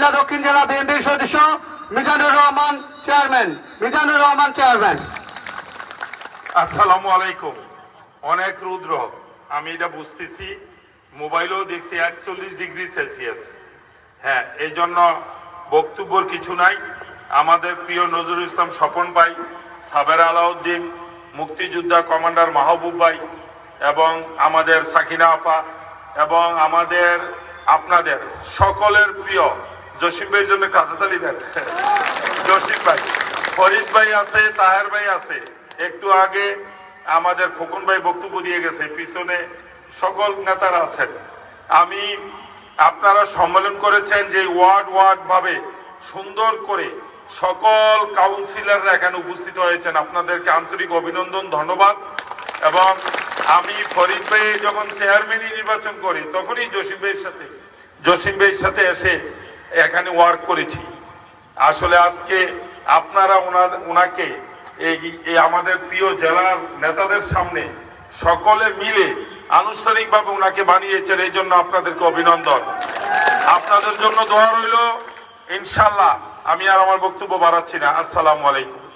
কুমিল্লা দক্ষিণ জেলা বিএনপির সদস্য মিজানুর রহমান চেয়ারম্যান। মিজানুর রহমান চেয়ারম্যান। আসসালামু আলাইকুম। অনেক রুদ্র। আমি এটা বুঝতেছি। মোবাইলেও দেখছি একচল্লিশ ডিগ্রি সেলসিয়াস। হ্যাঁ এই জন্য বক্তব্যর কিছু নাই। আমাদের প্রিয় নজরুল ইসলাম স্বপন ভাই, সাবের আলাউদ্দিন, মুক্তিযোদ্ধা কমান্ডার মাহবুব ভাই এবং আমাদের সাকিনা আপা এবং আমাদের আপনাদের সকলের প্রিয় জসিম ভাইয়ের জন্য কাঁচাতালি দেন। জসিম ভাই, ফরিদ ভাই আছে, তাহের ভাই আছে। একটু আগে আমাদের খোকন ভাই বক্তব্য দিয়ে গেছে, পিছনে সকল নেতারা আছেন। আমি, আপনারা সম্মেলন করেছেন যে ওয়ার্ড ওয়ার্ড ভাবে সুন্দর করে সকল কাউন্সিলররা এখানে উপস্থিত হয়েছেন। আপনাদেরকে আন্তরিক অভিনন্দন, ধন্যবাদ। এবং আমি ফরিদ ভাই যখন চেয়ারম্যানই নির্বাচন করি, তখনই জসিম ভাইয়ের সাথে, জসিম ভাইয়ের সাথে এসে এখানে ওয়ার্ক করেছি। আসলে আজকে আপনারা ওনা- ওনাকে এই এই আমাদের প্রিয় জেলার নেতাদের সামনে সকলে মিলে আনুষ্ঠানিকভাবে ওনাকে বানিয়েছেন, এই জন্য আপনাদেরকে অভিনন্দন। আপনাদের জন্য দোয়া রইল ইনশাল্লাহ আমি আর আমার বক্তব্য বাড়াচ্ছি না। আসসালামু আলাইকুম।